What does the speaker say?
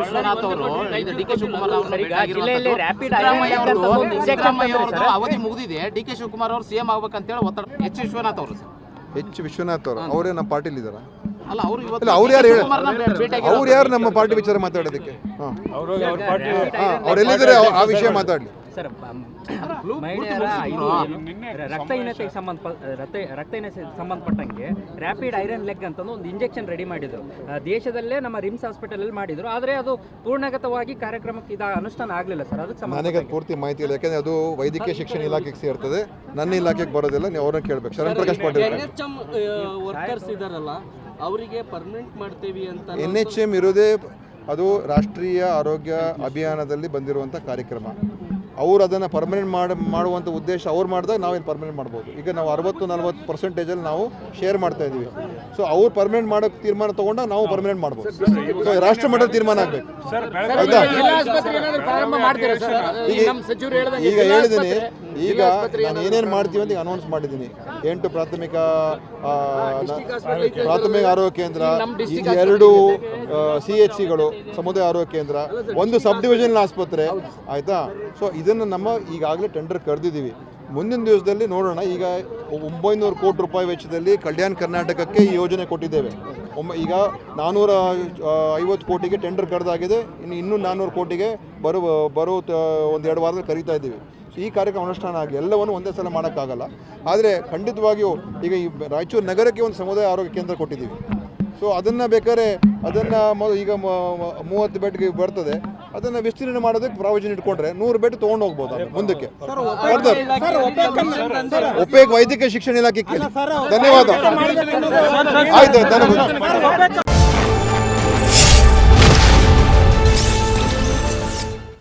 ವಿಶ್ವನಾಥ್ ಅವರು D K Shivakumar ಅವರು. ಅವಧಿ ಮುಗಿದಿದೆ. ಡಿ ಕೆ ಶಿವಕುಮಾರ್ ಅವರು ಸಿಎಂ ಆಗ್ಬೇಕಂತೇಳಿ ಒತ್ತಡ. ಎಚ್ ವಿಶ್ವನಾಥ್ ಅವರು ಸರ್. ಎಚ್ ವಿಶ್ವನಾಥ್ ಅವರು ಅವರೇ ನಮ್ಮ ಪಾರ್ಟಿಲಿ ಇದಾರ? ಅಲ್ಲ ಅವರು ಇವತ್ತು ಅವ್ರು ಯಾರು ಅವ್ರು ಯಾರು ನಮ್ಮ ಪಾರ್ಟಿ ವಿಚಾರ ಮಾತಾಡೋದಕ್ಕೆ? ಹಾಂ. ಅವರು ಅವ್ರ ಪಾರ್ಟಿ ಅವ್ರು ಎಲ್ಲಿದ್ದಾರೆ ಆ ವಿಷಯ ಮಾತಾಡಲಿ. ಸರ್ ಮಹಿಳೆಯರ ರಕ್ತಹೀನತೆಗೆ ಸಂಬಂಧ ರಕ್ತ ರಕ್ತಹೀನತೆ ಸಂಬಂಧಪಟ್ಟಂಗೆ ರ್ಯಾಪಿಡ್ ಐರನ್ ಲೆಗ್ ಅಂತ ಒಂದು ಇಂಜೆಕ್ಷನ್ ರೆಡಿ ಮಾಡಿದ್ರು. ದೇಶದಲ್ಲೇ ನಮ್ಮ ರಿಮ್ಸ್ ಹಾಸ್ಪಿಟಲ್ ಅಲ್ಲಿ ಮಾಡಿದ್ರು. ಆದರೆ ಅದು ಪೂರ್ಣಗತವಾಗಿ ಕಾರ್ಯಕ್ರಮಕ್ಕೆ ಇದ ಅನುಷ್ಠಾನ ಆಗಲಿಲ್ಲ ಸರ್. ಅದಕ್ಕೆ ನನಗೆ ಪೂರ್ತಿ ಮಾಹಿತಿ ಇಲ್ಲ. ಯಾಕಂದ್ರೆ ಅದು ವೈದ್ಯಕೀಯ ಶಿಕ್ಷಣ ಇಲಾಖೆಗೆ ಸೇರ್ತದೆ. ನನ್ನ ಇಲಾಖೆಗೆ ಬರೋದಿಲ್ಲ. ನೀವು ಅವ್ರನ್ನ ಕೇಳ್ಬೇಕು. Sir Prakash Patil N H M workers ಇದಾರಲ್ಲ ಅವರಿಗೆ ಪರ್ಮನೆಂಟ್ ಮಾಡ್ತೀವಿ ಅಂತ ಎನ್ ಎಚ್ ಎಂ ಇರೋದೇ ಅದು ರಾಷ್ಟ್ರೀಯ ಆರೋಗ್ಯ ಅಭಿಯಾನದಲ್ಲಿ ಬಂದಿರುವಂಥ ಕಾರ್ಯಕ್ರಮ. ಅವ್ರು ಅದನ್ನು ಪರ್ಮನೆಂಟ್ ಮಾಡಿ ಮಾಡುವಂಥ ಉದ್ದೇಶ ಅವ್ರು ಮಾಡಿದಾಗ ನಾವೇನು ಪರ್ಮನೆಂಟ್ ಮಾಡ್ಬೋದು. ಈಗ ನಾವು ಅರವತ್ತು ನಲ್ವತ್ತು ಪರ್ಸೆಂಟೇಜಲ್ಲಿ ನಾವು ಶೇರ್ ಮಾಡ್ತಾ ಇದ್ದೀವಿ. ಸೊ ಅವ್ರು ಪರ್ಮನೆಂಟ್ ಮಾಡೋಕ್ಕೆ ತೀರ್ಮಾನ ತೊಗೊಂಡಾಗ ನಾವು ಪರ್ಮನೆಂಟ್ ಮಾಡ್ಬೋದು. ಸೊ ರಾಷ್ಟ್ರ ಮಟ್ಟದ ತೀರ್ಮಾನ ಆಗಬೇಕು. ಆಯ್ತಾ? ಈಗ ಹೇಳಿದ್ದೀನಿ ಈಗ ನಾನು ಏನೇನು ಮಾಡ್ತೀವಿ ಅಂತ ಈಗ ಅನೌನ್ಸ್ ಮಾಡಿದ್ದೀನಿ. ಎಂಟು ಪ್ರಾಥಮಿಕ ಪ್ರಾಥಮಿಕ ಆರೋಗ್ಯ ಕೇಂದ್ರ ಎರಡು ಸಿ ಎಚ್ ಸಿಗಳು ಸಮುದಾಯ ಆರೋಗ್ಯ ಕೇಂದ್ರ, ಒಂದು ಸಬ್ ಡಿವಿಷನ್ ಆಸ್ಪತ್ರೆ, ಆಯಿತಾ? ಸೊ ಇದನ್ನು ನಮ್ಮ ಈಗಾಗಲೇ ಟೆಂಡರ್ ಕರೆದಿದ್ದೀವಿ. ಮುಂದಿನ ದಿವಸದಲ್ಲಿ ನೋಡೋಣ. ಈಗ ಒಂಬೈನೂರು ಕೋಟಿ ರೂಪಾಯಿ ವೆಚ್ಚದಲ್ಲಿ ಕಲ್ಯಾಣ ಕರ್ನಾಟಕಕ್ಕೆ ಈ ಯೋಜನೆ ಕೊಟ್ಟಿದ್ದೇವೆ. ಒಮ್ಮೆ ಈಗ ನಾನ್ನೂರ ಐವತ್ತು ಕೋಟಿಗೆ ಟೆಂಡರ್ ಕರೆದಾಗಿದೆ. ಇನ್ನು ಇನ್ನೂ ನಾನ್ನೂರು ಕೋಟಿಗೆ ಬರುವ, ಬರೋ ಒಂದು ಎರಡು ವಾರದಲ್ಲಿ ಕರೀತಾ ಇದ್ದೀವಿ. ಈ ಕಾರ್ಯಕ್ರಮ ಅನುಷ್ಠಾನ ಆಗಿ ಎಲ್ಲವನ್ನು ಒಂದೇ ಸಲ ಮಾಡೋಕ್ಕಾಗಲ್ಲ. ಆದರೆ ಖಂಡಿತವಾಗಿಯೂ ಈಗ ಈ ರಾಯಚೂರು ನಗರಕ್ಕೆ ಒಂದು ಸಮುದಾಯ ಆರೋಗ್ಯ ಕೇಂದ್ರ ಕೊಟ್ಟಿದ್ದೀವಿ. ಸೊ ಅದನ್ನು ಬೇಕಾದ್ರೆ ಅದನ್ನು ಈಗ ಮೂವತ್ತು ಬೆಡ್ಗೆ ಬರ್ತದೆ. ಅದನ್ನು ವಿಸ್ತೀರ್ಣ ಮಾಡೋದಕ್ಕೆ ಪ್ರಾವಿಷನ್ ಇಟ್ಕೊಂಡ್ರೆ ನೂರು ಬೆಡ್ ತೊಗೊಂಡು ಹೋಗ್ಬೋದು ಮುಂದಕ್ಕೆ. ಒಪೇಕ್ ವೈದ್ಯಕೀಯ ಶಿಕ್ಷಣ ಇಲಾಖೆ ಧನ್ಯವಾದ. ಆಯ್ತು ಧನ್ಯವಾದ.